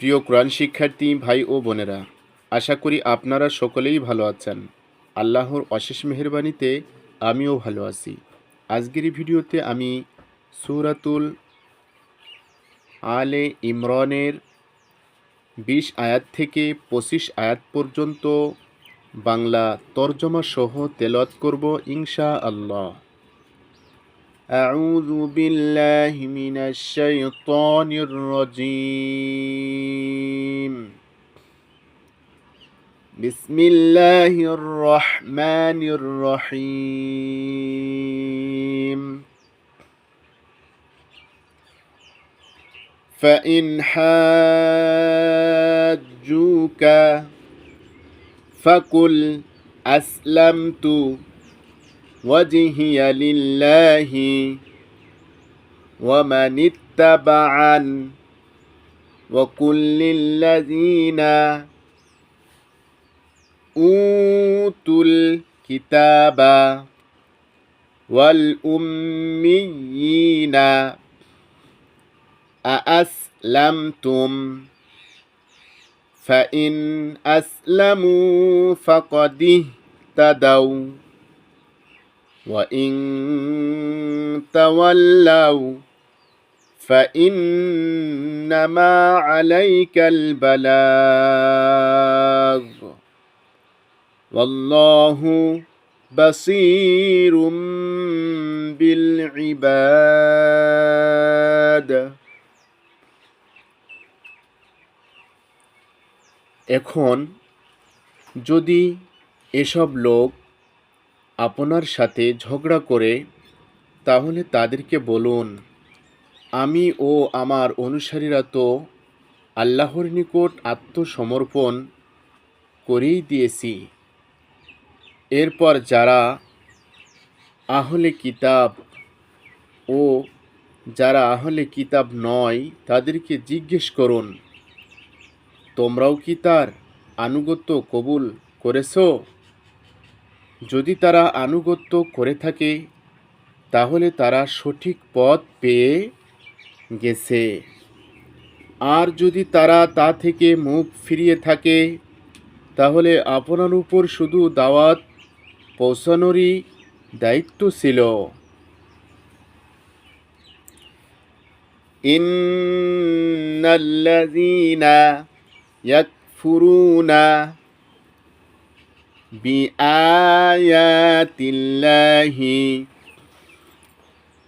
প্রিয় কোরআন শিক্ষার্থী ভাই ও বোনেরা, আশা করি আপনারা সকলেই ভালো আছেন। আল্লাহর অশেষ মেহরবানিতে আমিও ভালো আছি। আজকের ভিডিওতে আমি সুরাতুল আলে ইমরানের বিশ আয়াত থেকে পঁচিশ আয়াত পর্যন্ত বাংলা তর্জমা সহ তেলত করব ইনশা আল্লাহ أعوذ بالله من الشيطان الرجيم. بسم الله الرحمن الرحيم. فإن حاجوك فقل أسلمت. وجهي لله ومن اتبعن وقل للذين أوتوا الكتاب والأميين أأسلمتم فإن أسلموا فقد اهتدوا وإن تولوا فإنما عليك البلاغ والله بصير بالعباد এখন যদি এসব লোক আপনার সাথে ঝগড়া করে, তাহলে তাদেরকে বলুন, আমি ও আমার অনুসারীরা তো আল্লাহর নিকট আত্মসমর্পণ করেই দিয়েছি। এরপর যারা আহলে কিতাব ও যারা আহলে কিতাব নয়, তাদেরকে জিজ্ঞেস করুন, তোমরাও কি তার আনুগত্য কবুল করেছ? যদি তারা আনুগত্য করে থাকে, তাহলে তারা সঠিক পথ পেয়ে গেছে। আর যদি তারা তা থেকে মুখ ফিরিয়ে থাকে, তাহলে আপনার উপর শুধু দাওয়াত পৌঁছানোরই দায়িত্ব ছিল। ইন্নাল্লাযীনা ইয়াকফুরুনা بآيات الله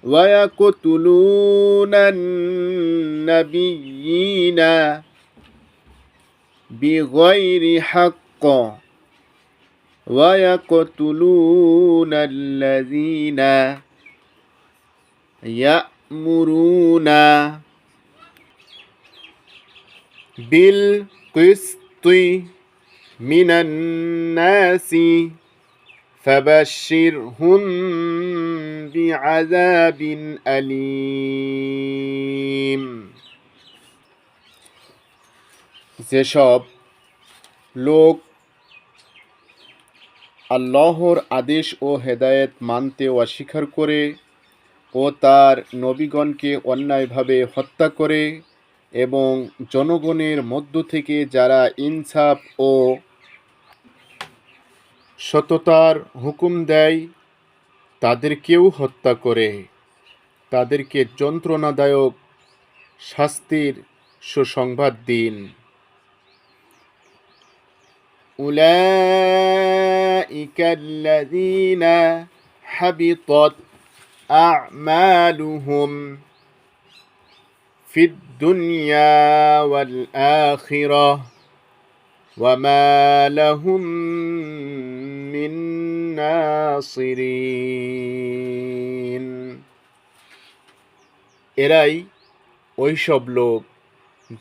ويقتلون النبيين بغير حق ويقتلون الذين يأمرون بالقسط من الناس فبشرهم بعذاب أليم যেসব লোক আল্লাহর আদেশ ও হেদায়েত মানতে অস্বীকার করে ও তার নবীগণকে অন্যায়ভাবে হত্যা করে এবং জনগণের মধ্য থেকে যারা ইনসাফ ও সততার হুকুম দেয় তাদেরকেও হত্যা করে তাদেরকে যন্ত্রণাদায়ক শাস্তির সুসংবাদ দিন أولئك الذين حبطت أعمالهم في الدنيا والآخرة وما لهم من নাসিরিন এরাই ওইসব লোক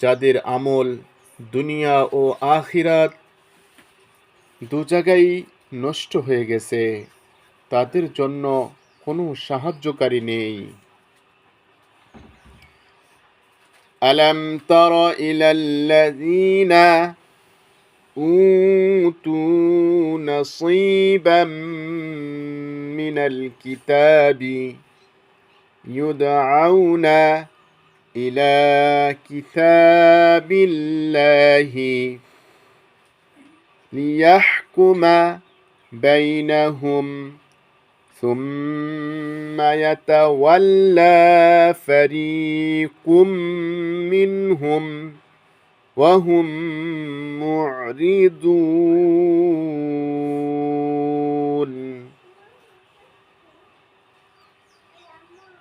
যাদের আমল দুনিয়া ও আখিরাত দু জায়গায় নষ্ট হয়ে গেছে তাদের জন্য কোনো সাহায্যকারী নেই ألم تر إلى الذين أوتوا نصيبا من الكتاب يدعون إلى كتاب الله ليحكم بينهم ثم يتولى فريق منهم. وهم معرضون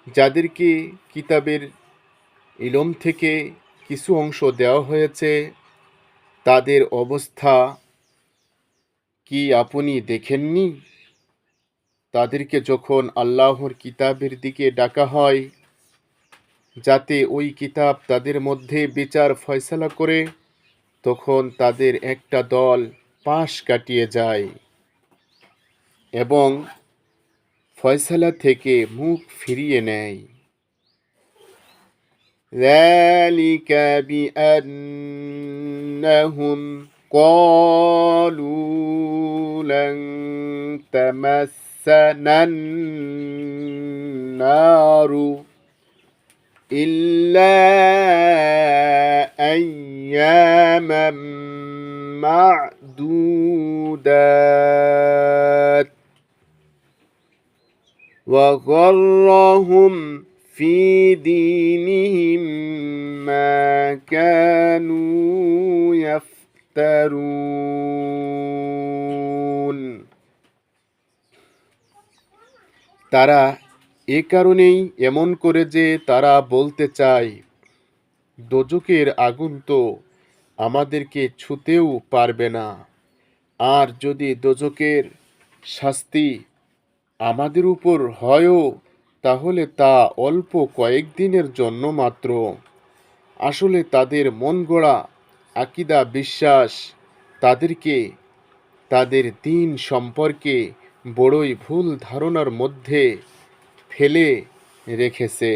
যাদেরকে কিতাবের ইলম থেকে কিছু অংশ দেওয়া হয়েছে তাদের অবস্থা কি আপনি দেখেননি তাদেরকে যখন আল্লাহর কিতাবের দিকে ডাকা হয় যাতে ওই কিতাব তাদের মধ্যে বিচার ফয়সালা করে তখন তাদের একটা দল পাশ কাটিয়ে যায় এবং ফয়সালা থেকে মুখ ফিরিয়ে নেয় ذلك بأنهم قالوا لن تمسنا النار إلا أياما معدودات وغرهم في دينهم ما كانوا يفترون. তারা এ কারণেই এমন করে যে তারা বলতে চায় দোজকের আগুন তো আমাদেরকে ছুতেও পারবে না। আর যদি দোজকের শাস্তি আমাদের উপর হয়ও, তাহলে তা অল্প কয়েকদিনের জন্য মাত্র। আসলে তাদের মন গড়া, আকিদা, বিশ্বাস তাদেরকে, তাদের দিন সম্পর্কে বড়ই ভুল ধারণার মধ্যে ফেলে রেখেছে।